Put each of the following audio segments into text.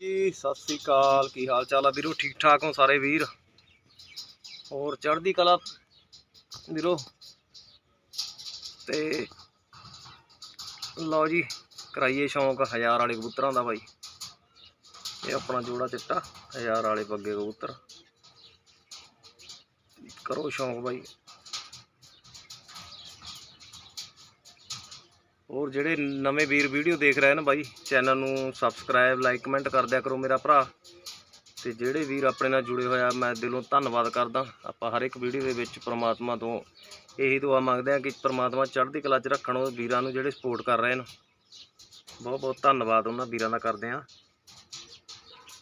ਜੀ, ਸਤਿ ਸ੍ਰੀ ਅਕਾਲ। ਕੀ ਹਾਲ ਚਾਲ ਆ ਵੀਰੋ? ਠੀਕ ਠਾਕ ਹੋ ਸਾਰੇ ਵੀਰ? ਹੋਰ ਚੜ੍ਹਦੀ ਕਲਾ ਵੀਰੋ? ਤੇ ਲਓ ਜੀ, ਕਰਾਈਏ ਸ਼ੌਂਕ ਹਜ਼ਾਰ ਵਾਲੇ ਕਬੂਤਰਾਂ ਦਾ ਬਾਈ। ਇਹ ਆਪਣਾ ਜੋੜਾ ਚਿੱਟਾ ਹਜ਼ਾਰ ਵਾਲੇ ਬੱਗੇ ਕਬੂਤਰ। ਕਰੋ ਸ਼ੌਂਕ ਬਾਈ। ਹੋਰ ਜਿਹੜੇ ਨਵੇਂ ਵੀਰ ਵੀਡੀਓ ਦੇਖ ਰਹੇ ਨੇ ਬਾਈ, ਚੈਨਲ ਨੂੰ ਸਬਸਕ੍ਰਾਈਬ ਲਾਈਕ ਕਮੈਂਟ ਕਰ ਦਿਆ ਕਰੋ ਮੇਰਾ ਭਰਾ। ਤੇ ਜਿਹੜੇ ਵੀਰ ਆਪਣੇ ਨਾਲ ਜੁੜੇ ਹੋਇਆ ਮੈਂ ਦਿਲੋਂ ਧੰਨਵਾਦ ਕਰਦਾ। ਆਪਾਂ ਹਰ ਇੱਕ ਵੀਡੀਓ ਦੇ ਵਿੱਚ ਪ੍ਰਮਾਤਮਾ ਤੋਂ ਇਹੀ ਦੁਆ ਮੰਗਦੇ ਹਾਂ ਕਿ ਪ੍ਰਮਾਤਮਾ ਚੜ੍ਹਦੀ ਕਲਾ 'ਚ ਰੱਖਣ, ਉਹ ਵੀਰਾਂ ਨੂੰ ਜਿਹੜੇ ਸਪੋਰਟ ਕਰ ਰਹੇ ਨੇ। ਬਹੁਤ ਬਹੁਤ ਧੰਨਵਾਦ ਉਹਨਾਂ ਵੀਰਾਂ ਦਾ ਕਰਦੇ ਹਾਂ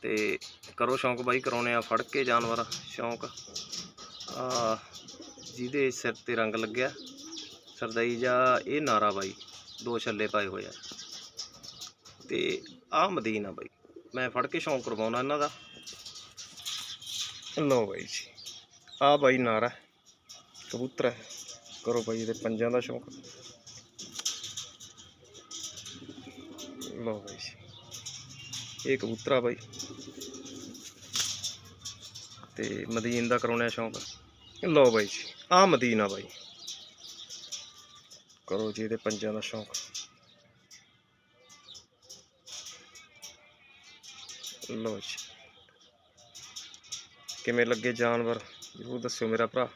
ਤੇ ਕਰੋ ਸ਼ੌਂਕ ਬਾਈ, ਕਰਾਉਣੇ ਆ ਫੜ ਕੇ ਜਾਨਵਰ, ਸ਼ੌਂਕ। ਆ ਜਿਹਦੇ ਸਿਰ ਤੇ ਰੰਗ ਲੱਗਿਆ, ਸਰਦਾਈ ਜਾਂ ਇਹ ਨਾਰਾ ਬਾਈ। ਦੋ ਛੱਲੇ ਪਾਏ ਹੋਏ ਆ। ਤੇ ਆ ਮਦੀਨਾ ਬਾਈ। ਮੈਂ ਫੜ ਕੇ ਸ਼ੌਂਕ ਕਰਵਾਉਣਾ ਇਹਨਾਂ ਦਾ। ਲਓ ਬਾਈ ਜੀ ਆ ਬਾਈ ਨਾਰਾ, ਕਬੂਤਰ ਹੈ। ਕਰੋ ਬਾਈ ਇਹਦੇ ਪੰਜਾਂ ਦਾ ਸ਼ੌਂਕ। ਲਓ ਬਾਈ ਜੀ, ਇਹ ਕਬੂਤਰ ਆ ਬਾਈ। ਤੇ ਮਦੀਨ ਦਾ ਕਰਾਉਣਾ ਸ਼ੌਂਕ। ਲਓ ਬਾਈ ਜੀ ਆ ਮਦੀਨਾ ਬਾਈ। ਕਰੋ ਜੀ ਇਹਦੇ ਪੰਜਾਂ ਦਾ ਸ਼ੌਂਕ। ਲਓ ਜੀ। ਕਿਵੇਂ ਲੱਗੇ ਜਾਨਵਰ? ਜ਼ਰੂਰ ਦੱਸਿਓ ਮੇਰਾ ਭਰਾ।